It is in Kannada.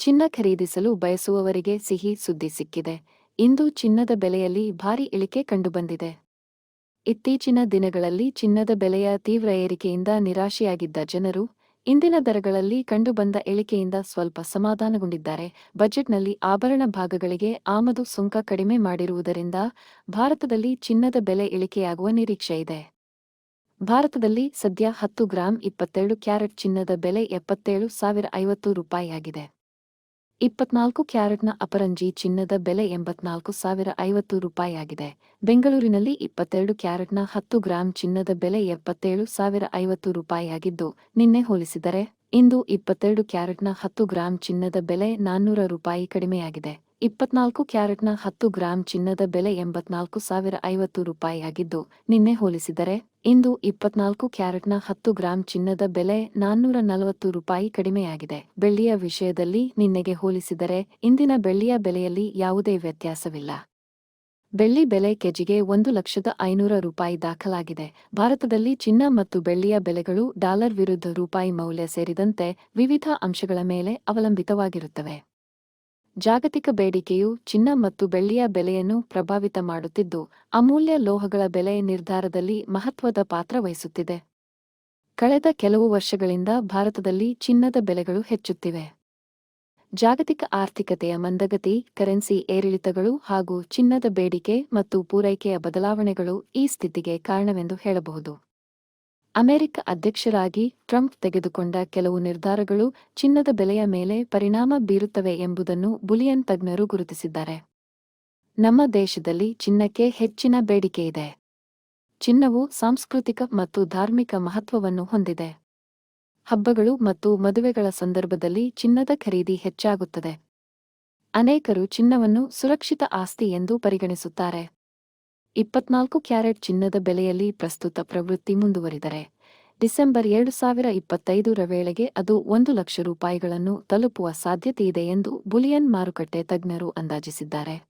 ಚಿನ್ನ ಖರೀದಿಸಲು ಬಯಸುವವರಿಗೆ ಸಿಹಿ ಸುದ್ದಿ ಸಿಕ್ಕಿದೆ. ಇಂದು ಚಿನ್ನದ ಬೆಲೆಯಲ್ಲಿ ಭಾರಿ ಇಳಿಕೆ ಕಂಡುಬಂದಿದೆ. ಇತ್ತೀಚಿನ ದಿನಗಳಲ್ಲಿ ಚಿನ್ನದ ಬೆಲೆಯ ತೀವ್ರ ಏರಿಕೆಯಿಂದ ನಿರಾಶೆಯಾಗಿದ್ದ ಜನರು, ಇಂದಿನ ದರಗಳಲ್ಲಿ ಕಂಡುಬಂದ ಇಳಿಕೆಯಿಂದ ಸ್ವಲ್ಪ ಸಮಾಧಾನಗೊಂಡಿದ್ದಾರೆ. ಬಜೆಟ್ನಲ್ಲಿ ಆಭರಣ ಭಾಗಗಳಿಗೆ ಆಮದು ಸುಂಕ ಕಡಿಮೆ ಮಾಡಿರುವುದರಿಂದ ಭಾರತದಲ್ಲಿ ಚಿನ್ನದ ಬೆಲೆ ಇಳಿಕೆಯಾಗುವ ನಿರೀಕ್ಷೆ ಇದೆ. ಭಾರತದಲ್ಲಿ ಸದ್ಯ ಹತ್ತು ಗ್ರಾಂ ಇಪ್ಪತ್ತೇಳು ಕ್ಯಾರೆಟ್ ಚಿನ್ನದ ಬೆಲೆ ಎಪ್ಪತ್ತೇಳು ಸಾವಿರ ಐವತ್ತು ರೂಪಾಯಿಯಾಗಿದೆ. ಇಪ್ಪತ್ನಾಲ್ಕು ಕ್ಯಾರೆಟ್ನ ಅಪರಂಜಿ ಚಿನ್ನದ ಬೆಲೆ ಎಂಬತ್ನಾಲ್ಕು ಸಾವಿರ ಐವತ್ತು ರೂಪಾಯಿಯಾಗಿದೆ ಬೆಂಗಳೂರಿನಲ್ಲಿ ಇಪ್ಪತ್ತೆರಡು ಕ್ಯಾರೆಟ್ನ ಹತ್ತು ಗ್ರಾಂ ಚಿನ್ನದ ಬೆಲೆ ಎಪ್ಪತ್ತೇಳು ಸಾವಿರ ಐವತ್ತು ರೂಪಾಯಿಯಾಗಿದ್ದು ನಿನ್ನೆ ಹೋಲಿಸಿದರೆ, ಇಂದು ಇಪ್ಪತ್ತೆರಡು ಕ್ಯಾರೆಟ್ನ ಹತ್ತು ಗ್ರಾಂ ಚಿನ್ನದ ಬೆಲೆ ನಾನ್ನೂರ ರೂಪಾಯಿ ಕಡಿಮೆಯಾಗಿದೆ. ಇಪ್ಪತ್ನಾಲ್ಕು ಕ್ಯಾರೆಟ್ನ ಹತ್ತು ಗ್ರಾಂ ಚಿನ್ನದ ಬೆಲೆ ಎಂಬತ್ನಾಲ್ಕು ಸಾವಿರ ಐವತ್ತು ರೂಪಾಯಿಯಾಗಿದ್ದು, ನಿನ್ನೆ ಹೋಲಿಸಿದರೆ, ಇಂದು ಇಪ್ಪತ್ನಾಲ್ಕು ಕ್ಯಾರೆಟ್ನ ಹತ್ತು ಗ್ರಾಂ ಚಿನ್ನದ ಬೆಲೆ ನಾನ್ನೂರ ನಲವತ್ತು ರೂಪಾಯಿ ಕಡಿಮೆಯಾಗಿದೆ. ಬೆಳ್ಳಿಯ ವಿಷಯದಲ್ಲಿ ನಿನ್ನೆಗೆ ಹೋಲಿಸಿದರೆ, ಇಂದಿನ ಬೆಳ್ಳಿಯ ಬೆಲೆಯಲ್ಲಿ ಯಾವುದೇ ವ್ಯತ್ಯಾಸವಿಲ್ಲ. ಬೆಳ್ಳಿ ಬೆಲೆ ಕೆಜಿಗೆ ಒಂದು ಲಕ್ಷದ ಐನೂರ ರೂಪಾಯಿ ದಾಖಲಾಗಿದೆ. ಭಾರತದಲ್ಲಿ ಚಿನ್ನ ಮತ್ತು ಬೆಳ್ಳಿಯ ಬೆಲೆಗಳು ಡಾಲರ್ ವಿರುದ್ಧ ರೂಪಾಯಿ ಮೌಲ್ಯ ಸೇರಿದಂತೆ ವಿವಿಧ ಅಂಶಗಳ ಮೇಲೆ ಅವಲಂಬಿತವಾಗಿರುತ್ತವೆ. ಜಾಗತಿಕ ಬೇಡಿಕೆಯು ಚಿನ್ನ ಮತ್ತು ಬೆಳ್ಳಿಯ ಬೆಲೆಯನ್ನು ಪ್ರಭಾವಿತ ಮಾಡುತ್ತಿದ್ದು, ಅಮೂಲ್ಯ ಲೋಹಗಳ ಬೆಲೆ ನಿರ್ಧಾರದಲ್ಲಿ ಮಹತ್ವದ ಪಾತ್ರ ವಹಿಸುತ್ತಿದೆ. ಕಳೆದ ಕೆಲವು ವರ್ಷಗಳಿಂದ ಭಾರತದಲ್ಲಿ ಚಿನ್ನದ ಬೆಲೆಗಳು ಹೆಚ್ಚುತ್ತಿವೆ. ಜಾಗತಿಕ ಆರ್ಥಿಕತೆಯ ಮಂದಗತಿ, ಕರೆನ್ಸಿ ಏರಿಳಿತಗಳು ಹಾಗೂ ಚಿನ್ನದ ಬೇಡಿಕೆ ಮತ್ತು ಪೂರೈಕೆಯ ಬದಲಾವಣೆಗಳು ಈ ಸ್ಥಿತಿಗೆ ಕಾರಣವೆಂದು ಹೇಳಬಹುದು. ಅಮೆರಿಕ ಅಧ್ಯಕ್ಷರಾಗಿ ಟ್ರಂಪ್ ತೆಗೆದುಕೊಂಡ ಕೆಲವು ನಿರ್ಧಾರಗಳು ಚಿನ್ನದ ಬೆಲೆಯ ಮೇಲೆ ಪರಿಣಾಮ ಬೀರುತ್ತವೆ ಎಂಬುದನ್ನು ಬುಲಿಯನ್ ತಜ್ಞರು ಗುರುತಿಸಿದ್ದಾರೆ. ನಮ್ಮ ದೇಶದಲ್ಲಿ ಚಿನ್ನಕ್ಕೆ ಹೆಚ್ಚಿನ ಬೇಡಿಕೆಯಿದೆ ಚಿನ್ನವು ಸಾಂಸ್ಕೃತಿಕ ಮತ್ತು ಧಾರ್ಮಿಕ ಮಹತ್ವವನ್ನು ಹೊಂದಿದೆ. ಹಬ್ಬಗಳು ಮತ್ತು ಮದುವೆಗಳ ಸಂದರ್ಭದಲ್ಲಿ ಚಿನ್ನದ ಖರೀದಿ ಹೆಚ್ಚಾಗುತ್ತದೆ. ಅನೇಕರು ಚಿನ್ನವನ್ನು ಸುರಕ್ಷಿತ ಆಸ್ತಿ ಎಂದು ಪರಿಗಣಿಸುತ್ತಾರೆ. ಇಪ್ಪತ್ನಾಲ್ಕು ಕ್ಯಾರೆಟ್ ಚಿನ್ನದ ಬೆಲೆಯಲ್ಲಿ ಪ್ರಸ್ತುತ ಪ್ರವೃತ್ತಿ ಮುಂದುವರಿದರೆ, ಡಿಸೆಂಬರ್ ಎರಡು ಸಾವಿರ ಇಪ್ಪತ್ತೈದರ ವೇಳೆಗೆ ಅದು ಒಂದು ಲಕ್ಷ ರೂಪಾಯಿಗಳನ್ನು ತಲುಪುವ ಸಾಧ್ಯತೆಯಿದೆ ಎಂದು ಬುಲಿಯನ್ ಮಾರುಕಟ್ಟೆ ತಜ್ಞರು ಅಂದಾಜಿಸಿದ್ದಾರೆ.